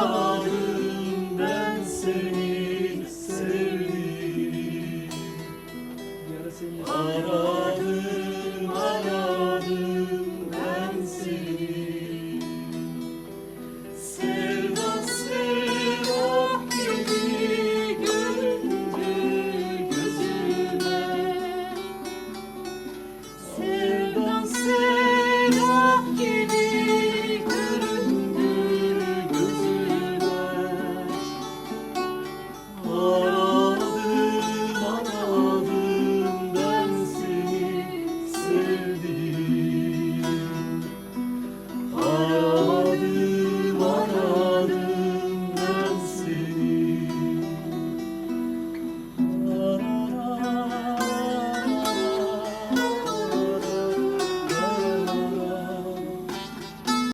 anladım seni sevdim.